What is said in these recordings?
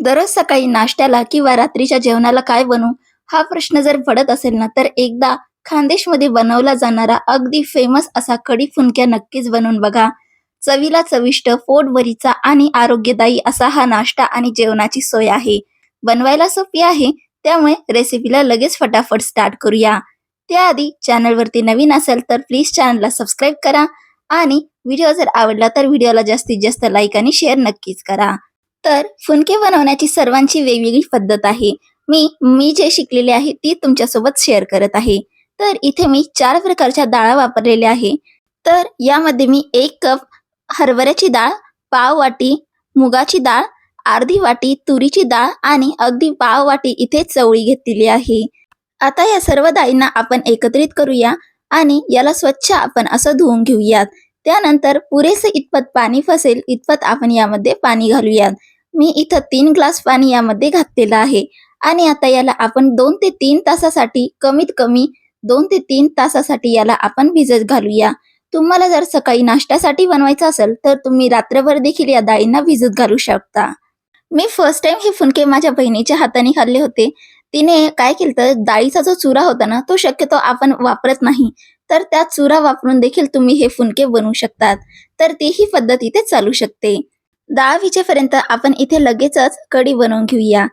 दररोज सकाळी नाश्त्याला किंवा रात्रीच्या जेवणाला काय बनवू? हा प्रश्न जर पडत असेल ना तर एकदा खानदेशमध्ये बनवला जाणारा अगदी फेमस असा कडी फुनक्या नक्कीच बनवून बघा. चवीला चविष्ट पोटभरीचा आणि आरोग्यदायी असा हा नाश्ता आणि जेवणाची सोय आहे. बनवायला सोपी आहे त्यामुळे रेसिपीला लगेच फटाफट स्टार्ट करूया. त्याआधी चॅनलवरती नवीन असेल तर प्लीज चॅनलला सबस्क्राईब करा आणि व्हिडिओ जर आवडला तर व्हिडिओला जास्तीत जास्त लाईक आणि शेअर नक्कीच करा. तर फुनके बनवण्याची सर्वांची वेगवेगळी पद्धत आहे. मी मी जे शिकलेले आहे ती तुमच्यासोबत शेअर करत आहे. तर इथे मी चार प्रकारच्या डाळा वापरलेल्या आहे. तर यामध्ये मी एक कप हरभऱ्याची डाळ पाव वाटी मुगाची डाळ अर्धी वाटी तुरीची डाळ आणि अगदी पाव वाटी इथे चवळी घेतलेली आहे. आता या सर्व डाळींना आपण एकत्रित करूया आणि याला स्वच्छ आपण असं धुवून घेऊयात. त्यानंतर पुरेसे इतपत पाणी फसेल इतपत आपण यामध्ये पाणी घालूयात. मी इथं तीन ग्लास पाणी यामध्ये घातलेलं आहे. आणि आता याला आपण दोन ते तीन तासासाठी कमीत कमी दोन ते तीन तासासाठी याला आपण भिजत घालूया. तुम्हाला जर सकाळी नाश्त्यासाठी बनवायचं असेल तर तुम्ही रात्रभर देखील या डाळींना भिजत घालू शकता. मी फर्स्ट टाइम हे फुनके माझ्या बहिणीच्या हाताने खाल्ले होते. तिने काय केलं तर डाळीचा जो चुरा होता ना तो शक्यतो आपण वापरत नाही. तर त्या चुरा वापरून देखील तुम्ही हे फुनके बनवू शकतात. तर तीही पद्धत इथे चालू शकते. डाळ विजेपर्यंत आपण इथे लगेचच कढी बनवून घेऊया.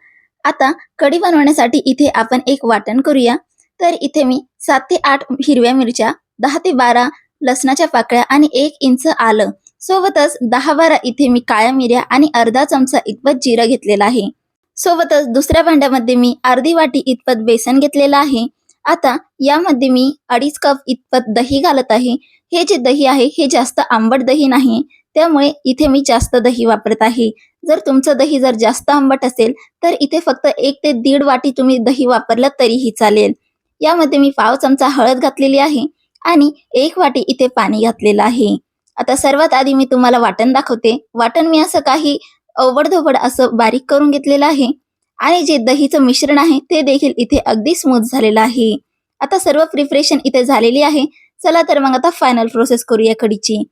आता कढी बनवण्यासाठी इथे आपण एक वाटण करूया. तर इथे मी सात ते आठ हिरव्या मिरच्या दहा ते बारा लसणाच्या पाकळ्या आणि एक इंच आलं. सोबतच दहा बारा इथे मी काळ्या मिऱ्या आणि अर्धा चमचा इतपत जिरं घेतलेला आहे. सोबतच दुसऱ्या भांड्यामध्ये मी अर्धी वाटी इतपत बेसन घेतलेलं आहे. आता यामध्ये मी अडीच कप इतपत दही घालत आहे. हे जे दही आहे हे जास्त आंबट दही नाही. त्यामुळे इथे मी जास्त दही वापरत आहे. जर तुमचं दही जर जास्त आंबट असेल तर इथे फक्त एक ते दीड वाटी तुम्ही दही वापरलं तरीही चालेल. यामध्ये मी पाव चमचा हळद घातलेली आहे आणि एक वाटी इथे पाणी घातलेलं आहे. आता सर्वात आधी मी तुम्हाला वाटण दाखवते. वाटण मी असं काही अवडधोबड असं बारीक करून घेतलेलं आहे. आणि जे दहीचं मिश्रण आहे ते देखील इथे अगदी स्मूथ झालेलं आहे. आता सर्व प्रिपरेशन इथे झालेली आहे. चला तर मग आता फायनल प्रोसेस करूया कढीची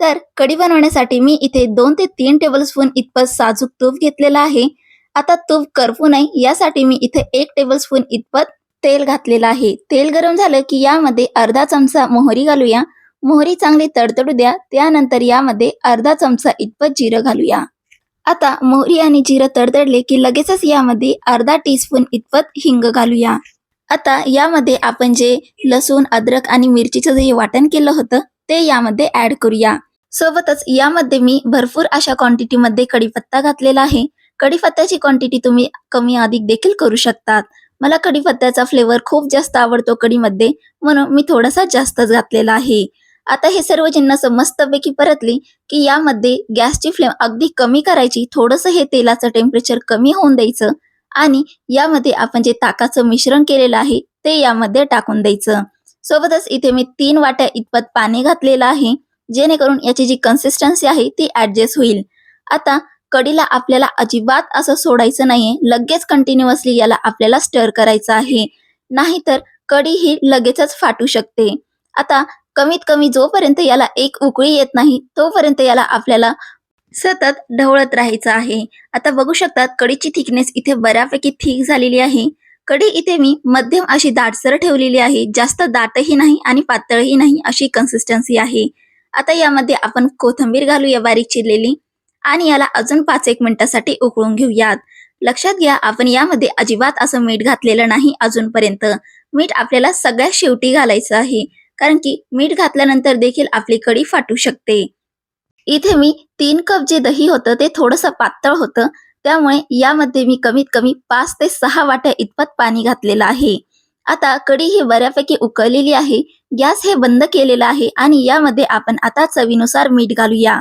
तर कढी बनवण्यासाठी मी इथे दोन ते तीन टेबल स्पून इतपत साजूक तूप घेतलेला आहे. आता तूप करपू नये यासाठी मी इथे एक टेबल स्पून इतपत तेल घातलेलं आहे. तेल गरम झालं की यामध्ये अर्धा चमचा मोहरी घालूया. मोहरी चांगली तडतडू द्या. त्यानंतर यामध्ये अर्धा चमचा इतपत जिरं घालूया. आता मोहरी आणि जिरं तडतडले की लगेचच यामध्ये अर्धा टीस्पून इतपत हिंग घालूया. आता यामध्ये आपण जे लसूण अद्रक आणि मिरचीचं जे वाटण केलं होतं ते यामध्ये ऍड करूया. सोबतच यामध्ये मी भरपूर अशा क्वांटिटीमध्ये कढीपत्ता घातलेला आहे. कढीपत्त्याची क्वांटिटी तुम्ही कमी अधिक देखील करू शकतात. मला कढीपत्त्याचा फ्लेवर खूप जास्त आवडतो कढीमध्ये म्हणून मी थोडासा जास्तच घातलेला आहे. आता हे सर्व जिन्नस मस्तपैकी परतली की यामध्ये गॅसची फ्लेम अगदी कमी करायची थोडंसं हे तेलाचं टेम्परेचर कमी होऊन द्यायचं आणि यामध्ये आपण जे ताकाचं मिश्रण केलेलं आहे ते यामध्ये टाकून द्यायचं. सोबतच इथे मी तीन वाट्या इतपत पाणी घातलेलं आहे जेणेकरून याची जी कन्सिस्टन्सी आहे ती ऍडजस्ट होईल. आता कडीला आपल्याला अजिबात असं सोडायचं नाहीये लगेच कंटिन्युअसली याला आपल्याला स्टर करायचं आहे. नाहीतर कडी ही लगेचच फाटू शकते. आता कमीत कमी जोपर्यंत याला एक उकळी येत नाही तोपर्यंत याला आपल्याला सतत ढवळत राहायचं आहे. आता बघू शकतात कडीची थिकनेस इथे बऱ्यापैकी थिक झालेली आहे. कडी इथे मी मध्यम अशी दाटसर ठेवलेली आहे. जास्त दाटही नाही आणि पातळही नाही अशी कन्सिस्टन्सी आहे. आता यामध्ये आपण कोथिंबीर घालूया बारीक चिरलेली. आणि याला अजून पाच एक मिनिटासाठी उकळून घेऊयात. लक्षात घ्या आपण यामध्ये अजिबात असं मीठ घातलेलं नाही अजूनपर्यंत. मीठ आपल्याला सगळ्यात शेवटी घालायचं आहे. कारण की मीठ घातल्यानंतर देखील आपली कढी फाटू शकते. इथे मी तीन कप जे दही होतं ते थोडंसं पातळ होतं. त्यामुळे यामध्ये मी कमीत कमी पाच ते सहा वाट्या इतपत पाणी घातलेलं आहे. आता कढी ही बऱ्यापैकी उकळलेली आहे. गॅस हे बंद केलेलं आहे आणि यामध्ये आपण आता चवीनुसार मीठ घालूया.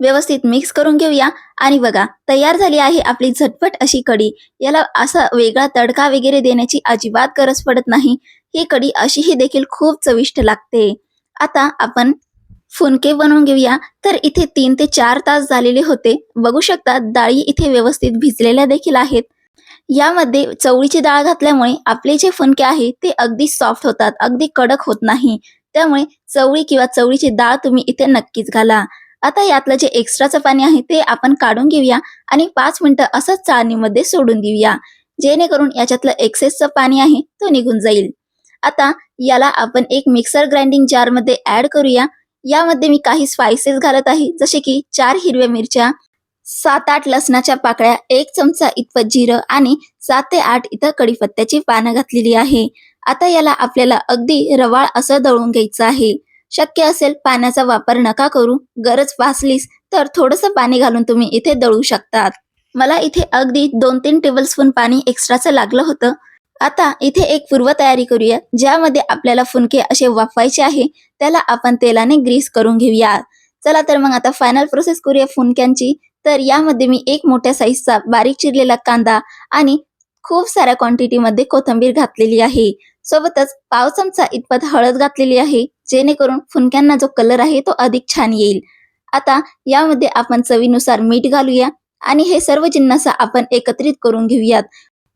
व्यवस्थित मिक्स करून घेऊया. आणि बघा तयार झाली आहे आपली झटपट अशी कढी. याला असा वेगळा तडका वगैरे देण्याची अजिबात गरज पडत नाही. ही कढी अशीही देखील खूप चविष्ट लागते. आता आपण फुनके बनवून घेऊया. तर इथे तीन ते चार तास झालेले होते. बघू शकता डाळी इथे व्यवस्थित भिजलेल्या देखील आहेत. यामध्ये चवळीची डाळ घातल्यामुळे आपले जे फुनके आहे ते अगदी सॉफ्ट होतात. अगदी कडक होत नाही. त्यामुळे चवळी किंवा चवळीची डाळ तुम्ही इथे नक्कीच घाला. आता यातलं जे एक्स्ट्राचं पाणी आहे ते आपण काढून घेऊया आणि पाच मिनिटं असंच चाळणीमध्ये सोडून देऊया. जेणेकरून याच्यातलं एक्सेसचं पाणी आहे तो निघून जाईल. आता याला आपण एक मिक्सर ग्राइंडिंग जारमध्ये ऍड करूया. यामध्ये मी काही स्पायसेस घालत आहे जसे की चार हिरव्या मिरच्या सात आठ लसणाच्या पाकळ्या एक चमचा इतपत जिरं आणि सात ते आठ इथं कडीपत्त्याची पानं घातलेली आहे. आता याला आपल्याला अगदी रवाळ असं दळून घ्यायचं आहे. शक्य असेल पाण्याचा वापर नका करू. गरज भासलीस तर थोडंसं पाणी घालून तुम्ही इथे दळू शकतात. मला इथे अगदी दोन तीन टेबलस्पून पाणी एक्स्ट्राचं लागलं होतं. आता इथे एक पूर्वतयारी करूया ज्यामध्ये आपल्याला फुनके असे वाफवायचे आहे. त्याला आपण तेलाने ग्रीस करून घेऊया. चला तर मग आता फायनल प्रोसेस करूया फुनक्यांची तर यामध्ये मी एक मोठ्या साईजचा बारीक चिरलेला कांदा आणि खूप साऱ्या क्वांटिटीमध्ये कोथिंबीर घातलेली आहे. सोबतच पाव चमचा इतपत हळद घातलेली आहे जेणेकरून फुनक्यांना जो कलर आहे तो अधिक छान येईल. आता यामध्ये आपण चवीनुसार मीठ घालूया आणि हे सर्व जिन्नस आपण एकत्रित करून घेऊयात.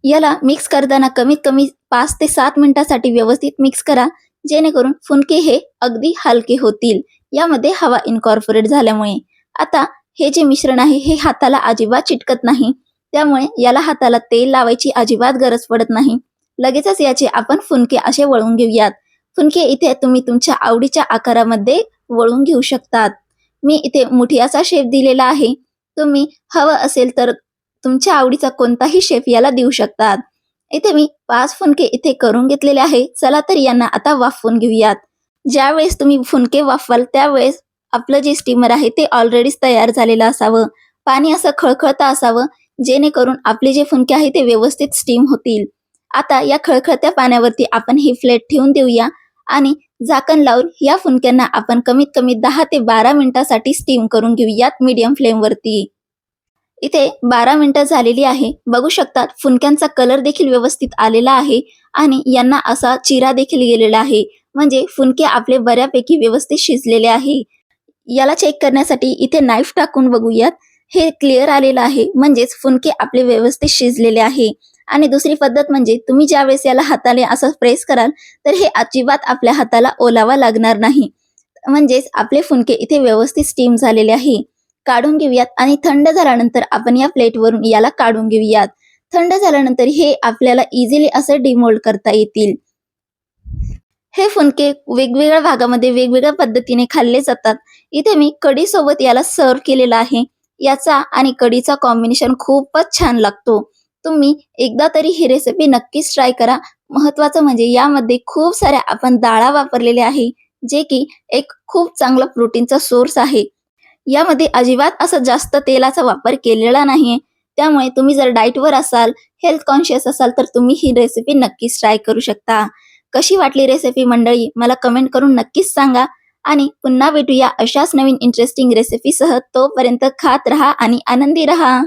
याला मिक्स करताना कमीत कमी पाच ते सात मिनिटासाठी व्यवस्थित मिक्स करा जेणेकरून फुनके हे अगदी हलके होतील. यामध्ये हवा इनकॉर्पोरेट झाल्यामुळे. आता हे जे मिश्रण आहे हे हाताला अजिबात चिटकत नाही. त्यामुळे याला हाताला तेल लावायची अजिबात गरज पडत नाही. लगेचच याचे आपण फुनके असे वळून घेऊयात. फुनके इथे तुम्ही तुमच्या आवडीच्या आकारामध्ये वळून घेऊ शकतात. मी इथे मुठियाचा शेप दिलेला आहे. तुम्ही हवं असेल तर तुमच्या आवडीचा कोणताही शेप याला देऊ शकतात. इथे मी पाच फुनके इथे करून घेतलेले आहे. चला तर यांना आता वाफवून घेऊयात. ज्यावेळेस तुम्ही फुनके वाफवाल त्यावेळेस आपलं जे स्टीमर आहे ते ऑलरेडीच तयार झालेलं असावं. पाणी असं खळखळतं असावं. जेणेकरून आपले जे फुनके आहे ते व्यवस्थित स्टीम होतील. आता या खळखळत्या पाण्यावरती आपण ही फ्लेट ठेवून देऊया आणि झाकण लावून या फुनक्यांना आपण कमीत कमी दहा ते बारा मिनिटासाठी स्टीम करून घेऊयात मीडियम फ्लेमवरती इथे बारा मिनिटं झालेली आहे. बघू शकतात फुनक्यांचा कलर देखील व्यवस्थित आलेला आहे आणि यांना असा चिरा देखील गेलेला आहे. म्हणजे फुनके आपले बऱ्यापैकी व्यवस्थित शिजलेले आहे. याला चेक करण्यासाठी इथे नाईफ टाकून बघूयात. हे क्लिअर आलेलं आहे. म्हणजेच फुनके आपले व्यवस्थित शिजलेले आहे. आणि दुसरी पद्धत म्हणजे तुम्ही ज्या वेळेस याला हाताने असं प्रेस कराल तर हे अजिबात आपल्या हाताला ओलावा लागणार नाही. म्हणजेच आपले फुनके इथे व्यवस्थित स्टीम झालेले आहे. काढून घेऊयात आणि थंड झाल्यानंतर आपण या प्लेटवरून याला काढून घेऊयात. थंड झाल्यानंतर हे आपल्याला इझिली असं डिमोल्ड करता येतील. हे फुनके वेगवेगळ्या भागामध्ये वेगवेगळ्या पद्धतीने खाल्ले जातात. इथे मी कढी सोबत याला सर्व केलेला आहे. याचा आणि कढीचा कॉम्बिनेशन खूपच छान लागतो. तुम्ही एकदा तरी ही रेसिपी नक्कीच ट्राय करा. महत्वाचं म्हणजे यामध्ये खूप साऱ्या आपण डाळा वापरलेल्या आहे जे की एक खूप चांगला प्रोटीनचा सोर्स आहे. यामध्ये अजिबात असं जास्त तेलाचा वापर केलेला नाहीये. त्यामुळे तुम्ही जर डाईटवर असाल हेल्थ कॉन्शियस असाल तर तुम्ही ही रेसिपी नक्कीच ट्राय करू शकता. कशी वाटली रेसिपी मंडळी? मला कमेंट करून नक्कीच सांगा. आणि पुन्हा भेटूया अशाच नवीन इंटरेस्टिंग रेसिपीसह तोपर्यंत खात रहा आणि आनंदी रहा.